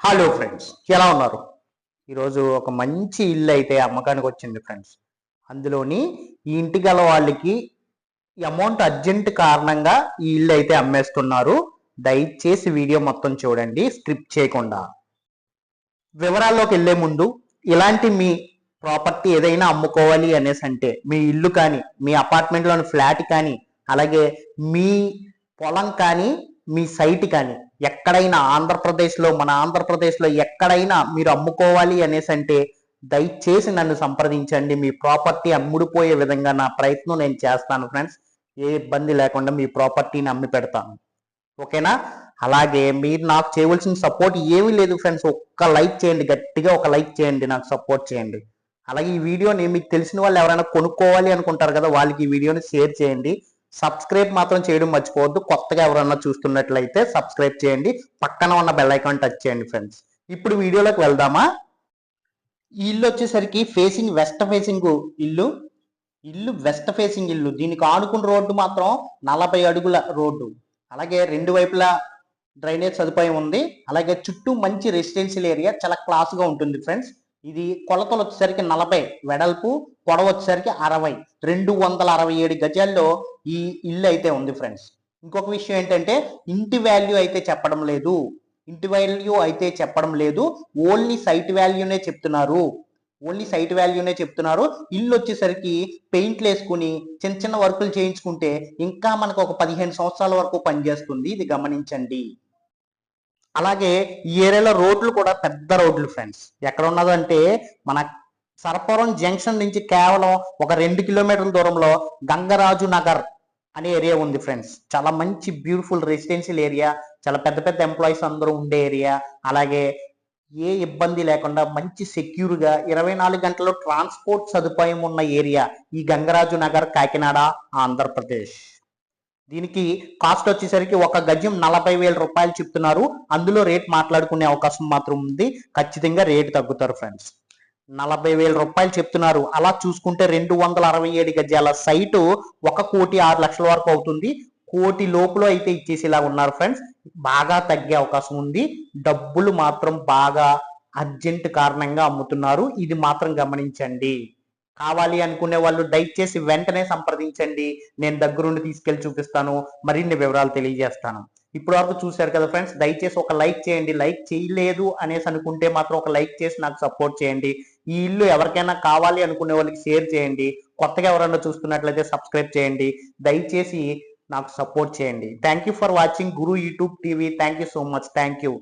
Hello friends ఎలా ఉన్నారు? ఈరోజు ఒక మంచి ఇల్లు అయితే అమ్మకానికి వచ్చింది ఫ్రెండ్స్ అందులోని ఈ ఇంటి గల వాళ్ళకి అమౌంట్ అర్జెంట్ కారణంగా ఈ ఇల్లు అయితే అమ్మేస్తున్నారు. దయచేసి వీడియో మొత్తం చూడండి స్క్రిప్ట్ చేయకుండా. వివరాల్లోకి వెళ్ళే ముందు ఇలాంటి మీ ప్రాపర్టీ ఏదైనా అమ్ముకోవాలి అనేసి అంటే మీ ఇల్లు కానీ మీ అపార్ట్మెంట్లోని ఫ్లాట్ కానీ అలాగే మీ పొలం కానీ మీ సైట్ కానీ ఎక్కడైనా ఆంధ్రప్రదేశ్లో మన ఆంధ్రప్రదేశ్లో ఎక్కడైనా మీరు అమ్ముకోవాలి అనేసి అంటే దయచేసి నన్ను సంప్రదించండి. మీ ప్రాపర్టీ అమ్ముడుపోయే విధంగా నా ప్రయత్నం నేను చేస్తాను ఫ్రెండ్స్ ఏ ఇబ్బంది లేకుండా మీ ప్రాపర్టీని అమ్మి పెడతాను. ఓకేనా అలాగే మీరు నాకు చేయవలసిన సపోర్ట్ ఏమీ లేదు ఫ్రెండ్స్ ఒక్క లైక్ చేయండి గట్టిగా ఒక లైక్ చేయండి నాకు సపోర్ట్ చేయండి. అలాగే ఈ వీడియోని మీకు తెలిసిన వాళ్ళు ఎవరైనా కొనుక్కోవాలి అనుకుంటారు కదా వాళ్ళకి ఈ వీడియోని షేర్ చేయండి. సబ్స్క్రైబ్ మాత్రం చేయడం మర్చిపోవద్దు. కొత్తగా ఎవరన్నా చూస్తున్నట్లయితే సబ్స్క్రైబ్ చేయండి. పక్కన ఉన్న బెల్ ఐకాన్ టచ్ చేయండి ఫ్రెండ్స్ ఇప్పుడు వీడియోలోకి వెళ్దామా? ఇల్లు వచ్చేసరికి ఫేసింగ్ వెస్ట్ ఫేసింగ్ ఇల్లు. ఇల్లు వెస్ట్ ఫేసింగ్ ఇల్లు. దీనికి ఆనుకున్న రోడ్డు మాత్రం నలభై అడుగుల రోడ్డు. అలాగే రెండు వైపులా డ్రైనేజ్ సదుపాయం ఉంది. అలాగే చుట్టూ మంచి రెసిడెన్షియల్ ఏరియా చాలా క్లాస్గా ఉంటుంది ఫ్రెండ్స్ ఇది కొలతలు వచ్చేసరికి నలభై వెడల్పు పొడవ వచ్చేసరికి అరవై. రెండు వందల అరవై ఏడు గజాల్లో ఈ ఇల్లు అయితే ఉంది ఫ్రెండ్స్. ఇంకొక విషయం ఏంటంటే ఇంటి వాల్యూ అయితే చెప్పడం లేదు. ఇంటి వాల్యూ అయితే చెప్పడం లేదు. ఓన్లీ సైట్ వాల్యూనే చెప్తున్నారు. ఓన్లీ సైట్ వాల్యూనే చెప్తున్నారు. ఇల్లు వచ్చేసరికి పెయింట్లు వేసుకుని చిన్న చిన్న వర్కులు చేయించుకుంటే ఇంకా మనకు ఒక పదిహేను సంవత్సరాల వరకు పనిచేస్తుంది. ఇది గమనించండి. అలాగే ఈ ఏరియాలో రోడ్లు కూడా పెద్ద రోడ్లు ఫ్రెండ్స్. ఎక్కడ ఉన్నదంటే మన సరపురం జంక్షన్ నుంచి కేవలం ఒక రెండు కిలోమీటర్ల దూరంలో గంగరాజు నగర్ అనే ఏరియా ఉంది ఫ్రెండ్స్. చాలా మంచి బ్యూటిఫుల్ రెసిడెన్షియల్ ఏరియా. చాలా పెద్ద పెద్ద ఎంప్లాయీస్ అందరూ ఉండే ఏరియా. అలాగే ఏ ఇబ్బంది లేకుండా మంచి సెక్యూర్గా ఇరవై నాలుగు గంటల్లో ట్రాన్స్పోర్ట్ సదుపాయం ఉన్న ఏరియా ఈ గంగరాజు నగర్ కాకినాడ ఆంధ్రప్రదేశ్. దీనికి కాస్ట్ వచ్చేసరికి ఒక గజం నలభై వేల రూపాయలు చెప్తున్నారు. అందులో రేట్ మాట్లాడుకునే అవకాశం మాత్రం ఉంది. ఖచ్చితంగా రేట్ తగ్గుతారు ఫ్రెండ్స్ నలభై వేల రూపాయలు చెప్తున్నారు. అలా చూసుకుంటే రెండు వందల అరవై ఏడు గజాల సైటు ఒక కోటి ఆరు లక్షల వరకు అవుతుంది. కోటి లోపల అయితే ఇచ్చేసేలా ఉన్నారు ఫ్రెండ్స్ బాగా తగ్గే అవకాశం ఉంది. డబ్బులు మాత్రం బాగా అర్జెంట్ కారణంగా అమ్ముతున్నారు. ఇది మాత్రం గమనించండి. కావాలి అనుకునే వాళ్ళు దయచేసి వెంటనే సంప్రదించండి. నేను దగ్గరుండి తీసుకెళ్ళి చూపిస్తాను. మరిన్ని వివరాలు తెలియజేస్తాను. ఇప్పుడు వరకు చూశారు కదా ఫ్రెండ్స్ దయచేసి ఒక లైక్ చేయండి. లైక్ చేయలేదు అనేసి అనుకుంటే మాత్రం ఒక లైక్ చేసి నాకు సపోర్ట్ చేయండి. ఈ ఇల్లు ఎవరికైనా కావాలి అనుకునే వాళ్ళకి షేర్ చేయండి. కొత్తగా ఎవరైనా చూస్తున్నట్లయితే సబ్స్క్రైబ్ చేయండి. దయచేసి నాకు సపోర్ట్ చేయండి. Thank you for watching Guru YouTube TV. Thank you so much. Thank you.